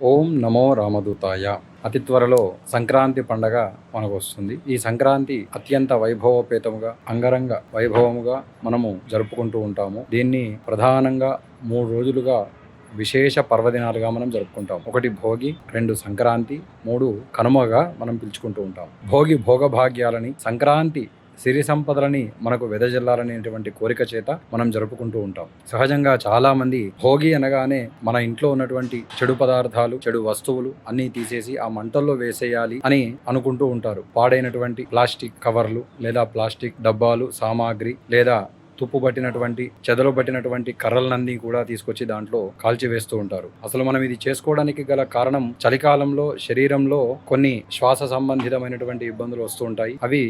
ఓం నమో రామదూతాయ. అతి త్వరలో సంక్రాంతి పండగ మనకు వస్తుంది ఈ సంక్రాంతి అత్యంత వైభవపేతముగా అంగరంగ వైభవముగా మనము జరుపుకుంటూ ఉంటాము. దీన్ని ప్రధానంగా మూడు రోజులుగా విశేష పర్వదినాలుగా మనం జరుపుకుంటాం ఒకటి భోగి రెండు సంక్రాంతి మూడు కనుమగా మనం పిలుచుకుంటూ ఉంటాం భోగి భోగభాగ్యాలని సంక్రాంతి సిరి సంపదలని మనకు వెదజల్లాలనేటువంటి కోరిక చేత మనం జరుపుకుంటూ ఉంటాం. సహజంగా చాలా మంది భోగి అనగానే మన ఇంట్లో ఉన్నటువంటి చెడు పదార్థాలు చెడు వస్తువులు అన్నీ తీసేసి ఆ మంటల్లో వేసేయాలి అని అనుకుంటూ ఉంటారు. పాడైనటువంటి ప్లాస్టిక్ కవర్లు లేదా ప్లాస్టిక్ డబ్బాలు సామాగ్రి లేదా తుప్పు పట్టినటువంటి చెదలు పట్టినటువంటి కర్రలన్నీ కూడా తీసుకొచ్చి దాంట్లో కాల్చివేస్తూ ఉంటారు. అసలు మనం ఇది చేసుకోవడానికి గల కారణం చలికాలంలో శరీరంలో కొన్ని శ్వాస సంబంధితమైనటువంటి ఇబ్బందులు వస్తూ ఉంటాయి. అవి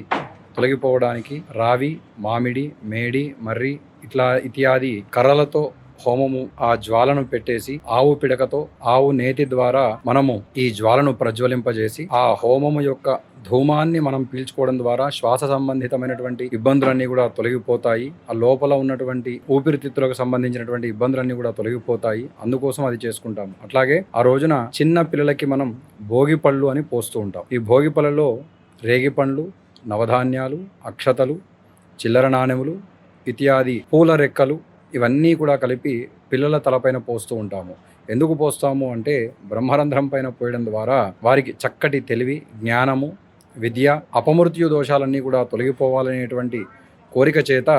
తొలగిపోవడానికి రావి మామిడి మేడి మర్రి ఇట్లా ఇత్యాది కర్రలతో హోమము ఆ జ్వాలను పెట్టేసి ఆవు పిడకతో ఆవు నేతి ద్వారా మనము ఈ జ్వాలను ప్రజ్వలింపజేసి ఆ హోమము యొక్క ధూమాన్ని మనం పీల్చుకోవడం ద్వారా శ్వాస సంబంధితమైనటువంటి ఇబ్బందులన్నీ కూడా తొలగిపోతాయి. ఆ లోపల ఉన్నటువంటి ఊపిరితిత్తులకు సంబంధించినటువంటి ఇబ్బందులన్నీ కూడా తొలగిపోతాయి. అందుకోసం అది చేసుకుంటాం అట్లాగే ఆ రోజున చిన్న పిల్లలకి మనం భోగి పళ్ళు అని పోస్తూ ఉంటాం. ఈ భోగి పళ్ళలో రేగి పండ్లు నవధాన్యాలు అక్షతలు చిల్లర నాణెములు ఇత్యాది పూల రెక్కలు ఇవన్నీ కూడా కలిపి పిల్లల తలపైన పోస్తూ ఉంటాము. ఎందుకు పోస్తాము అంటే బ్రహ్మరంధ్రం పైన పోయడం ద్వారా వారికి చక్కటి తెలివి జ్ఞానము విద్య అపమృత్యు దోషాలన్నీ కూడా తొలగిపోవాలనేటువంటి కోరిక చేత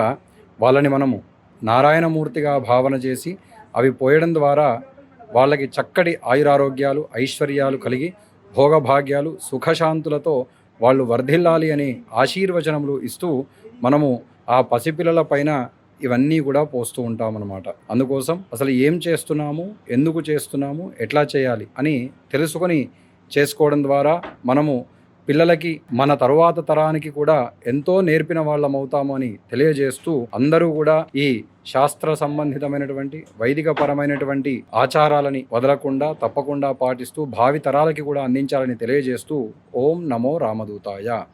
వాళ్ళని మనము నారాయణమూర్తిగా భావన చేసి అవి పోయడం ద్వారా వాళ్ళకి చక్కటి ఆయురారోగ్యాలు ఐశ్వర్యాలు కలిగి భోగభాగ్యాలు సుఖశాంతులతో వాళ్ళు వర్ధిల్లాలి అని ఆశీర్వచనములు ఇస్తూ మనము ఆ పసిపిల్లల పైన ఇవన్నీ కూడా పోస్తూ ఉంటామన్నమాట. అందుకోసం అసలు ఏం చేస్తున్నాము? ఎందుకు చేస్తున్నాము? ఎట్లా చేయాలి? అని తెలుసుకొని చేసుకోవడం ద్వారా మనము పిల్లలకి మన తరువాత తరానికి కూడా ఎంతో నేర్పిన వాళ్ళం అవుతాము అని తెలియజేస్తూ అందరూ కూడా ఈ శాస్త్ర సంబంధితమైనటువంటి వైదిక పరమైనటువంటి ఆచారాలని వదలకుండా తప్పకుండా పాటిస్తూ భావి తరాలకి కూడా అందించాలని తెలియజేస్తూ ఓం నమో రామదూతాయ.